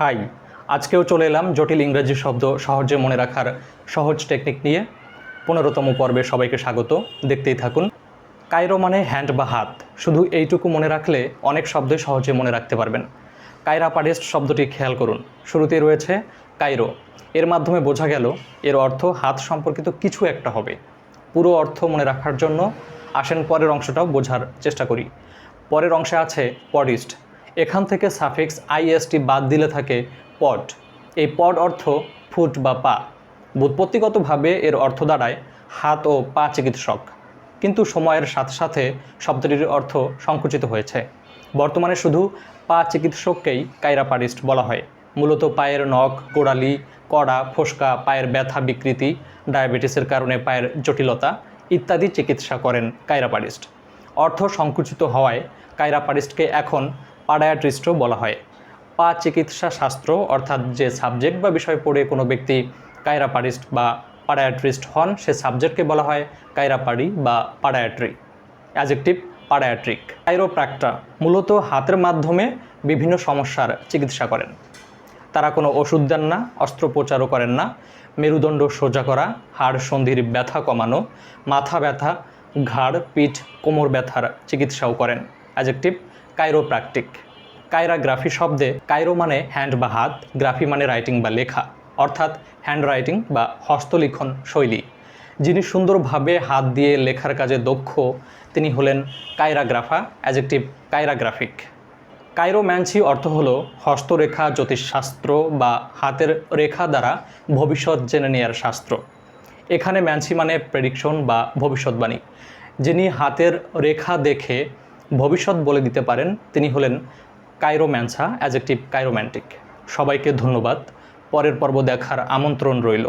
High. আজকেও চলে এলাম জটিল ইংরেজি শব্দ সহজে মনে রাখার সহজ টেকনিক নিয়ে। পনেরোতম পর্বে সবাইকে স্বাগত, দেখতেই থাকুন। কায়রো মানে হ্যান্ড বা হাত, শুধু এইটুকু মনে রাখলে অনেক শব্দই সহজে মনে রাখতে পারবেন। কায়রা পাডিস্ট শব্দটি খেয়াল করুন, শুরুতেই রয়েছে কায়রো। এর মাধ্যমে বোঝা গেল, এর অর্থ হাত সম্পর্কিত কিছু একটা হবে। পুরো অর্থ মনে রাখার জন্য আসেন পরের অংশটাও বোঝার চেষ্টা করি। পরের অংশে আছে পডিস্ট এখান থেকে সাফিক্স আইএসটি বাদ দিলে থাকে পট। এই পট অর্থ ফুট বা পা। বুৎপত্তিগতভাবে এর অর্থ দাঁড়ায় হাত ও পা চিকিৎসক। কিন্তু সময়ের সাথে সাথে শব্দটির অর্থ সংকুচিত হয়েছে। বর্তমানে শুধু পা চিকিৎসককেই কাইরাপাডিস্ট বলা হয়। মূলত পায়ের নখ, গোড়ালি, কড়া, ফোসকা, পায়ের ব্যথা, বিকৃতি, ডায়াবেটিসের কারণে পায়ের জটিলতা ইত্যাদি চিকিৎসা করেন কাইরাপাডিস্ট অর্থ সংকুচিত হওয়ায় কাইরাপাডিস্টকে এখন পাডায়াট্রিস্টও বলা হয়। পা চিকিৎসা শাস্ত্র, অর্থাৎ যে সাবজেক্ট বা বিষয় পড়ে কোনো ব্যক্তি কাইরাপাডিস্ট বা পাডায়াট্রিস্ট হন, সে সাবজেক্টকে বলা হয় কাইরাপাডি বা পাডায়াট্রি। অ্যাজেক্টিভ পাডায়াট্রিক। কাইরোপ্র্যাক্টা মূলত হাতের মাধ্যমে বিভিন্ন সমস্যার চিকিৎসা করেন। তারা কোনো ওষুধ দেন না, অস্ত্রোপচারও করেন না। মেরুদণ্ড সোজা করা, হাড় সন্ধির ব্যথা কমানো, মাথা ব্যথা, ঘাড়, পিঠ, কোমর ব্যথার চিকিৎসাও করেন। অ্যাজেক্টিভ কাইরোপ্র্যাকটিক কাইরাগ্রাফি শব্দে কায়রো মানে হ্যান্ড বা হাত, গ্রাফি মানে রাইটিং বা লেখা, অর্থাৎ হ্যান্ড রাইটিং বা হস্তলিখন শৈলী। যিনি সুন্দরভাবে হাত দিয়ে লেখার কাজে দক্ষ, তিনি হলেন কাইরাগ্রাফা অ্যাজেক্টিভ কাইরাগ্রাফিক কাইরোম্যান্সি অর্থ হলো হস্তরেখা, জ্যোতিষশাস্ত্র বা হাতের রেখা দ্বারা ভবিষ্যৎ জেনে নেয়ার শাস্ত্র। এখানে ম্যান্সি মানে প্রেডিকশন বা ভবিষ্যৎবাণী। যিনি হাতের রেখা দেখে ভবিষ্যৎ বলে দিতে পারেন, তিনি হলেন কাইরোম্যান্সা অ্যাজেক্টিভ কাইরোম্যান্টিক। সবাইকে ধন্যবাদ। পরের পর্ব দেখার আমন্ত্রণ রইল।